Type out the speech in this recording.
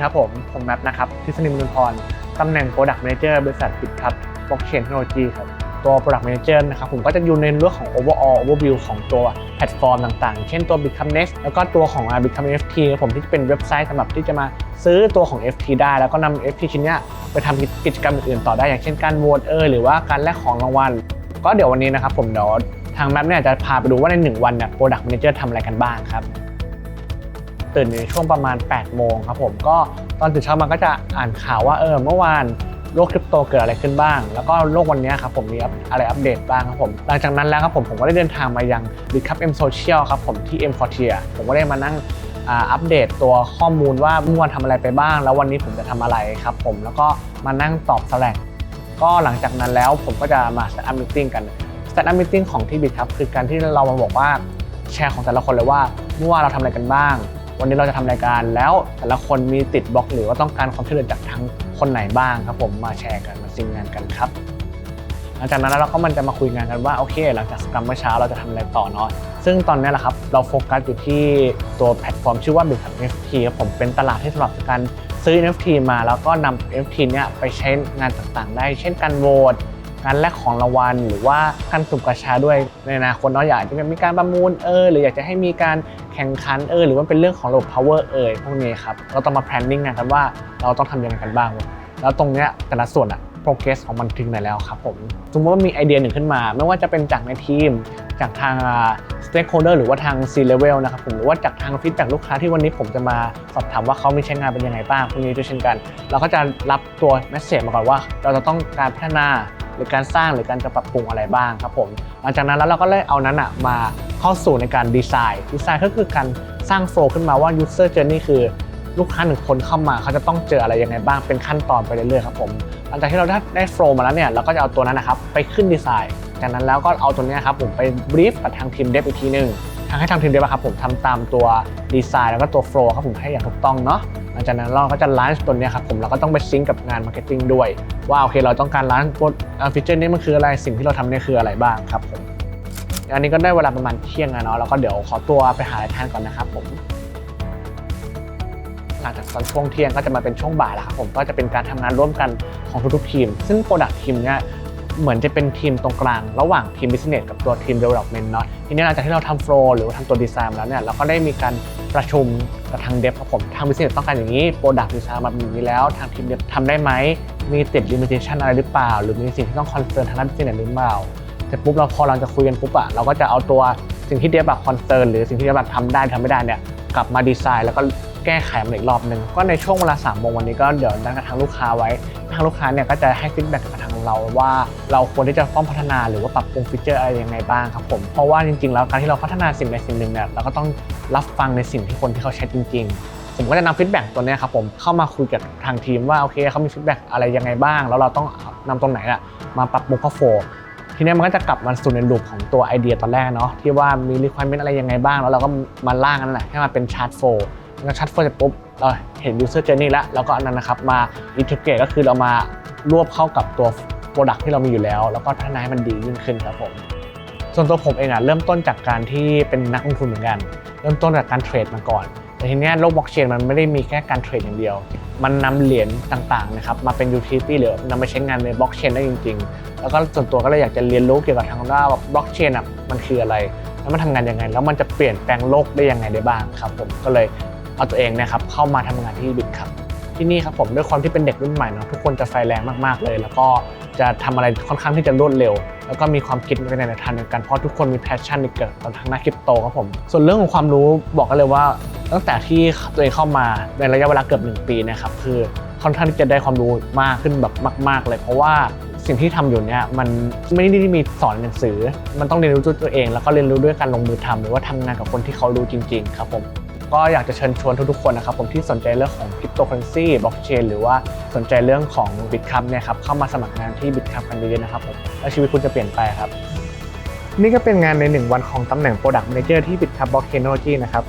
ครับผม ผมแมปนะครับทฤษฎีมนุนพรตำแหน่ง Product Manager บริษัทบิตครับ Blockchain Technology ครับตัว Product Manager นะครับผมก็จะอยู่ในเรื่องของ overall overview ของตัวแพลตฟอร์มต่างๆ เช่นตัว Bitcom Next แล้วก็ตัวของ b i t c o m NFT ครับผมที่เป็นเว็บไซต์สำหรับที่จะมาซื้อตัวของ FT ได้ แล้วก็นำ FT ชิ้นเนี้ยไปทำกิจกรรมอื่นๆต่อได้อย่างเช่นการโหวตเออหรือว่าการแลกของรางวัล ก็เดี๋ยววันนี้นะครับผมเดี๋ยวทางแมปเนี่ยจะพาไปดูว่าใน 1 วันเนี่ย Product Manager ทำอะไรกันบ้างครับ ตื่นในช่วงประมาณ 8 โมงครับผมก็ตอนตื่นเช้ามาก็จะอ่านข่าวว่าเออเมื่อวานโลกคริปโตเกิดอะไรขึ้นบ้าง แล้วก็โลกวันนี้ครับผมมีอะไรอัปเดตบ้างครับผม หลังจากนั้นแล้วครับผมผมก็ได้เดินทางมายัง b i t c u p M Social ครับผมที่ M Quartier ผมก็ได้มานั่งอัปเดตตัวข้อมูลว่าเมื่อวานทำอะไรไปบ้าง แล้ววันนี้ผมจะทำอะไรครับผมแล้วก็มานั่งตอบ Slack ก็หลังจากนั้นแล้วผมก็จะมา Stand Up Meeting กัน Stand Up Meeting ของที่บิตครับคือการที่เรามาบอกว่าแชร์ของแต่ละคนเลยว่าเมื่อวานเราทำอะไรกันบ้าง วันนี้เราจะทำรายการแล้วแต่ละคนมีติดบล็อกหรือว่าต้องการความช่วยเหลือจากทั้งคนไหนบ้างครับ ผมมาแชร์กันมาซิงงานกันครับหลังจากนั้นแล้วเราก็มันจะมาคุยงานกันว่าโอเค หลังจากสกรัมเมื่อเช้าเราจะทำอะไรต่อเนาะซึ่งตอนนี้แหละครับเราโฟกัสอยู่ที่ตัวแพลตฟอร์มชื่อว่า b i t c o m NFT ครับผมเป็นตลาดที่สำหรับการซื้อ NFT มาแล้วก็นำ NFT เนี้ยไปใช้งานต่างๆ ได้ เช่นการโหวตการแลกของรางวัลหรือว่าการสุ่มกระชาด้วยในอนาคตเนาะอยากจะมีการประมูลเออหรืออยากจะให้มีการ แข่งขันเออหรือว่าเป็นเรื่องของระบบ power เอ่ยพวกนี้ครับเราต้องมา planning งานกันว่าเราต้องทำยังไงกันบ้าง แล้วตรงเนี้ยแต่ละส่วนอะ progress ของมันถึงไหนแล้วครับผมสมมติว่ามีไอเดียหนึ่งขึ้นมา ไม่ว่าจะเป็นจากในทีม จากทาง stakeholder หรือว่าทาง C level นะครับผมหรือว่าจากทางฟีดจากลูกค้าที่วันนี้ผมจะมาสอบถามว่าเขามีใช้งานเป็นยังไงบ้างพวกนี้ด้วยเช่นกัน เราก็จะรับตัว message มาก่อนว่า เราจะต้องการพัฒนา รือการสร้างหรือการจะปรับปรุงอะไรบ้างครับผมหลังจากนั้นแล้วเราก็เลยเอานั้นอะมาเข้าสู่ในการดีไซน์ดีไซน์ก็คือการสร้างโฟล์ขึ้นมาว่า user journey คือลูกค้าหนึ่งคนเข้ามาเขาจะต้องเจออะไรยังไงบ้างเป็นขั้นตอนไปเรื่อยๆครับผมหลังจากที่เราได้ได้โฟล์มาแล้วเนี่ยเราก็จะเอาตัวนั้นนะครับไปขึ้นดีไซน์ จากนั้นแล้วก็เอาตัวเนี้ยครับผมไปบรีฟกับทางทีมเดฟอีกทีหนึ่ง ให้ทางทีมเดฟครับผมทำตามตัวดีไซน์แล้วก็ตัวโฟล์ครับผมให้อย่างถูกต้องเนาะหลังจากนั้นเราก็จะลันช์ตัวเนี้ยครับผมเราก็ต้องไปซิงก์กับงานมาร์เก็ตติ้งด้วย ว่าโอเคเราต้องการลันช์ฟีเจอร์นี้มันคืออะไรสิ่งที่เราทำเนี่ยคืออะไรบ้างครับผมอันนี้ก็ได้เวลาประมาณเที่ยงแล้วเนาะแล้วก็เดี๋ยวขอตัวไปหาอะไรทานก่อนนะครับผมหลังจากตอนช่วงเที่ยงก็จะมาเป็นช่วงบ่ายแล้วครับผมก็จะเป็นการทำงานร่วมกันของทุกๆทีม ซึ่ง Product ทีมเนี่ย เหมือนจะเป็นทีมตรงกลาง ระหว่างทีม Business กับตัวทีม Development เนาะทีนี้หลังจากที่เราทำโฟล์หรือว่าทำตัวดีไซน์มาแล้วเนี่ยเราก็ได้มีการประชุมกับทางเดฟครับผมทาง Business ต้องการอย่างนี้ Product Design มาเป็นอย่างนี้แล้ว ทางทีมเดฟทำได้ไหมมีติด limitation อะไรหรือเปล่า หรือมีสิ่งที่ต้องคอนเซิร์นทางด้าน Business หรือเปล่าเสร็จปุ๊บเราพอเราจะคุยกันปุ๊บอะเราก็จะเอาตัวสิ่งที่เดฟแบบคอนเซิร์นหรือสิ่งที่เดฟแบบทำได้ทำไม่ได้เนี่ยกลับมาดีไซน์แล้วก็ แก้ไขมันอีกรอบหนึ่งก็ในช่วงเวลา3ามโมงวันนี้ก็เดี๋ยวนัดกับทางลูกค้าไว้ ทางลูกค้าเนี่ยก็จะให้ฟีดแบ็กกับทางเราว่าเราควรที่จะต้องพัฒนาหรือว่าปรับปรุงฟีเจอร์อะไรยังไงบ้างครับผมเพราะว่าจริงๆ แล้วการที่เราพัฒนาสิ่งใดสิ่งหนึ่งเนี่ยเราก็ต้องรับฟังในสิ่งที่คนที่เขาใช้จริง ๆผมก็จะนำฟีดแบ็กตัวนี้ครับผมเข้ามาคุยกับทางทีมว่าโอเคเขามีฟีดแบ็กอะไรยังไงบ้าง แล้วเราต้องนำตรงไหนอะมาปรับปรุงข้อโฟทีนี้มันก็จะกลับมาสู่ในลูปของตัวไอเดียตอนแรกเนาะที่ว่ามี requirement อะไรยังไงบ้าง แล้วเราก็มาล่างนั่นแหละให้มันเป็นชาร์ตโฟ ล์แล้วชาร์ตโฟล์เสร็จปุ๊บเราเห็น user journey แล้วแล้วก็อันนั้นนะครับมา integrate ก็คือเรามารวบเข้ากับตัว product ที่เรามีอยู่แล้ว แล้วก็พัฒนาให้มันดียิ่งขึ้นครับผมส่วนตัวผมเองอะเริ่มต้นจากการที่เป็นนักลงทุนเหมือนกัน เริ่มต้นจากการเทรดมาก่อน แต่ทีเนี้ยโลกบล็อกเชนมันไม่ได้มีแค่การเทรดอย่างเดียว มันนำเหรียญต่างๆนะครับมาเป็น utility หรือนำไปใช้งานในบล็อกเชนได้จริง ๆ แล้วก็ส่วนตัวก็เลยอยากจะเรียนรู้เกี่ยวกับทางด้านบล็อกเชนอะมันคืออะไร แล้วมันทำงานยังไง แล้วมันจะเปลี่ยนแปลงโลกได้ยังไงได้บ้างครับผมก็เลย เอาตัวเองนะครับเข้ามาทำงานที่บิตครับ ที่นี่ครับผมด้วยความที่เป็นเด็กรุ่นใหม่เนาะทุกคนจะไฟแรงมากๆเลย แล้วก็จะทำอะไรค่อนข้างที่จะรวดเร็ว แล้วก็มีความคิดในในทางเดียวกันเพราะทุกคนมีแพชชั่นในเกี่ยวกับทางด้าคริปโตครับผมส่วนเรื่องของความรู้บอกกันเลยว่า ตั้งแต่ที่ตัวเองเข้ามาในระยะเวลาเกือบ1ปีนะครับคือค่อนข้างที่จะได้ความรู้มากขึ้นแบบมาก ๆ เลย เพราะว่าสิ่งที่ทำอยู่เนี่ยมันไม่ได้มีสอนหนังสือ มันต้องเรียนรู้ด้วยตัวเอง แล้วก็เรียนรู้ด้วยการลงมือทำหรือว่าทำงานกับคนที่เขารู้จริง ๆ ครับผม ก็อยากจะเชิญชวนทุกๆคนนะครับผมที่สนใจเรื่องของคริปโตเคอเรนซีบล็อกเชนหรือว่าสนใจเรื่องของบิตคัพเนี่ยครับเข้ามาสมัครงานที่บิตคัพกันเยอะๆนะครับผมแล้วชีวิตคุณจะเปลี่ยนไปครับ นี่ก็เป็นงานใน 1 วันของตำแหน่ง Product Manager ที่ BitCup Block Technology นะครับ